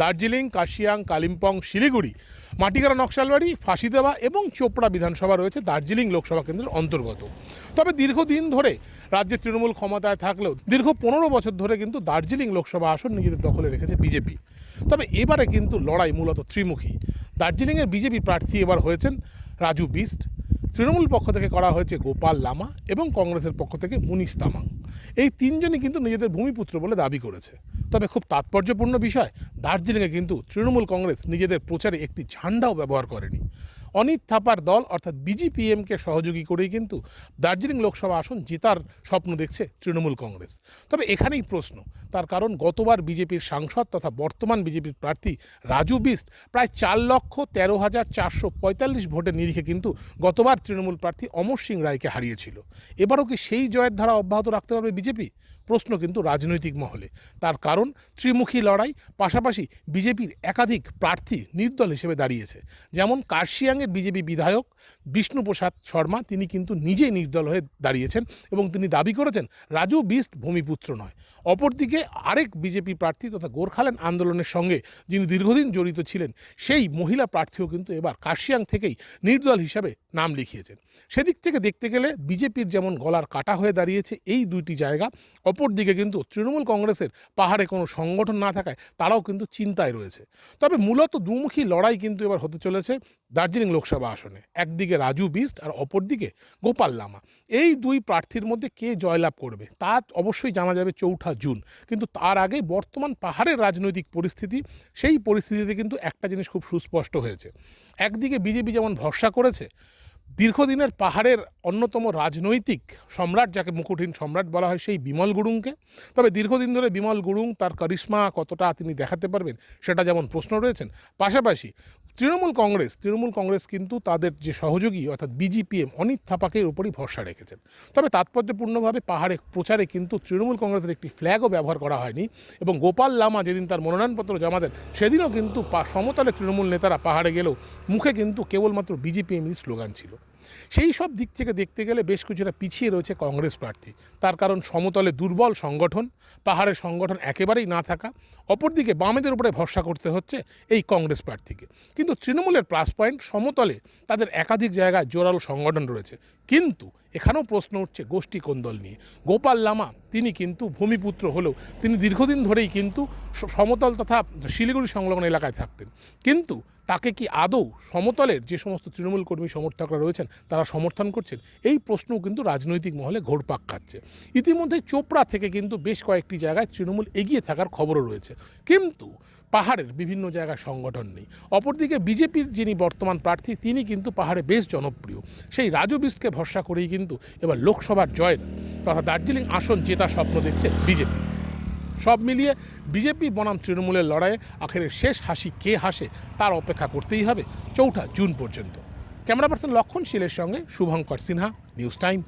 দার্জিলিং, কাশিয়াং, কালিম্পং, শিলিগুড়ি মাটিগাড়া নকশালবাড়ি ফাঁসিদেওয়া এবং চোপড়া বিধানসভা রয়েছে দার্জিলিং লোকসভা কেন্দ্রের অন্তর্গত। তবে দীর্ঘদিন ধরে রাজ্যে তৃণমূল ক্ষমতায় থাকলেও দীর্ঘ পনেরো বছর ধরে কিন্তু দার্জিলিং লোকসভা আসন নিজেদের দখলে রেখেছে বিজেপি। তবে এবারে কিন্তু লড়াই মূলত ত্রিমুখী। দার্জিলিংয়ের বিজেপি প্রার্থী এবার হয়েছেন রাজু বিস্ট। তৃণমূল পক্ষ থেকে করা হয়েছে গোপাল লামা এবং কংগ্রেসের পক্ষ থেকে মুনিশ তামাং। এই তিনজনই কিন্তু নিজেদের ভূমিপুত্র বলে দাবি করেছে। তবে খুব তাৎপর্যপূর্ণ বিষয়, দার্জিলিংয়ে কিন্তু তৃণমূল কংগ্রেস নিজেদের প্রচারে একটি ঝান্ডাও ব্যবহার করেনি। অনিত থাপার দল, অর্থাৎ বিজিপিএমকে সহযোগী করেই কিন্তু দার্জিলিং লোকসভা আসন জেতার স্বপ্ন দেখছে তৃণমূল কংগ্রেস। তবে এখানেই প্রশ্ন, তার কারণ গতবার বিজেপির সাংসদ তথা বর্তমান বিজেপির প্রার্থী রাজু বিস্ট প্রায় চার লক্ষ তেরো হাজার চারশো পঁয়তাল্লিশ ভোটের নিরিখে কিন্তু গতবার তৃণমূল প্রার্থী অমর সিং রায়কে হারিয়েছিল। এবারও কি সেই জয়ের ধারা অব্যাহত রাখতে পারবে বিজেপি? প্রশ্ন কিন্তু রাজনৈতিক মহলে। তার কারণ, ত্রিমুখী লড়াই পাশাপাশি বিজেপির একাধিক প্রার্থী নির্দল হিসেবে দাঁড়িয়েছে। যেমন কার্শিয়াংয়ের বিজেপি বিধায়ক বিষ্ণুপ্রসাদ শর্মা, তিনি কিন্তু নিজেই নির্দল হয়ে দাঁড়িয়েছেন এবং তিনি দাবি করেছেন, রাজু বিস্ট ভূমিপুত্র নয়। অপরদিকে আরেক বিজেপি প্রার্থী তথা গোর্খাল্যান্ড আন্দোলনের সঙ্গে যিনি দীর্ঘদিন জড়িত ছিলেন, সেই মহিলা প্রার্থীও কিন্তু এবার কার্শিয়াং থেকেই নির্দল হিসাবে নাম লিখিয়েছেন। সেদিক থেকে দেখতে গেলে বিজেপির যেমন গলার কাটা হয়ে দাঁড়িয়েছে এই দুইটি জায়গা অপরদিকে কিন্তু তৃণমূল কংগ্রেসের পাহাড়ে কোনো সংগঠন না থাকায় তারাও কিন্তু চিন্তায় রয়েছে। তবে মূলত দুমুখী লড়াই কিন্তু এবার হতে চলেছে দার্জিলিং লোকসভা আসনে। একদিকে রাজু বিস্ট আর অপরদিকে গোপাল লামা। এই দুই প্রার্থীর মধ্যে কে জয়লাভ করবে তা অবশ্যই জানা যাবে চৌঠা জুন। কিন্তু তার আগে বর্তমান পাহাড়ের রাজনৈতিক পরিস্থিতি, সেই পরিস্থিতিতে কিন্তু একটা জিনিস খুব সুস্পষ্ট হয়েছে। একদিকে বিজেপি যেমন ভরসা করেছে দীর্ঘদিনের পাহাড়ের অন্যতম রাজনৈতিক সম্রাট, যাকে মুকুটহীন সম্রাট বলা হয়, সেই বিমল গুরুংকে। তবে দীর্ঘদিন ধরে বিমল গুরুং তার করিশ্মা কতটা তিনি দেখাতে পারবেন, সেটা যেমন প্রশ্ন রয়েছেন, পাশাপাশি তৃণমূল কংগ্রেস তৃণমূল কংগ্রেস কিন্তু তাদের যে সহযোগী, অর্থাৎ বিজিপিএম অনিত থাপাকের উপরই ভরসা রেখেছেন। তবে তাৎপর্যপূর্ণভাবে পাহাড়ে, প্রচারে কিন্তু তৃণমূল কংগ্রেসের একটি ফ্ল্যাগও ব্যবহার করা হয়নি এবং গোপাল লামা যেদিন তার মনোনয়নপত্র জমা দেন, সেদিনও কিন্তু সমতলে তৃণমূল নেতারা পাহাড়ে গেলেও মুখে কিন্তু কেবলমাত্র বিজিপিএমই স্লোগান ছিল। সেই সব দিক থেকে দেখতে গেলে বেশ কিছুটা পিছিয়ে রয়েছে কংগ্রেস প্রার্থী। তার কারণ সমতলে দুর্বল সংগঠন, পাহাড়ের সংগঠন একেবারেই না থাকা, অপরদিকে বামেদের উপরে ভরসা করতে হচ্ছে এই কংগ্রেস প্রার্থীকে। কিন্তু তৃণমূলের প্লাস পয়েন্ট, সমতলে তাদের একাধিক জায়গায় জোরালো সংগঠন রয়েছে। কিন্তু এখানেও প্রশ্ন উঠছে গোষ্ঠী কোন্দল নিয়ে। গোপাল লামা, তিনি কিন্তু ভূমিপুত্র হলেও তিনি দীর্ঘদিন ধরেই কিন্তু সমতল তথা শিলিগুড়ি সংলগ্ন এলাকায় থাকতেন। কিন্তু তাকে কি আদৌ সমতলের যে সমস্ত তৃণমূল কর্মী সমর্থকরা রয়েছেন, তারা সমর্থন করছেন? এই প্রশ্নও কিন্তু রাজনৈতিক মহলে ঘোরপাক খাচ্ছে। ইতিমধ্যে চোপড়া থেকে কিন্তু বেশ কয়েকটি জায়গায় তৃণমূল এগিয়ে থাকার খবরও রয়েছে। কিন্তু পাহাড়ের বিভিন্ন জায়গায় সংগঠন নেই। অপরদিকে বিজেপির যিনি বর্তমান প্রার্থী, তিনি কিন্তু পাহাড়ে বেশ জনপ্রিয়। সেই রাজু বিস্টকে ভরসা করেই কিন্তু এবার লোকসভার জয়ের তথা দার্জিলিং আসন জেতা স্বপ্ন দেখছে বিজেপি। সব মিলিয়ে বিজেপি বনাম তৃণমূলের লড়াইয়ে আখেরে শেষ হাসি কে হাসে তার অপেক্ষা করতেই হবে চৌঠা জুন পর্যন্ত। ক্যামেরা পার্সন লক্ষণ শীলের সঙ্গে শুভঙ্কর সিনহা, নিউজ টাইম।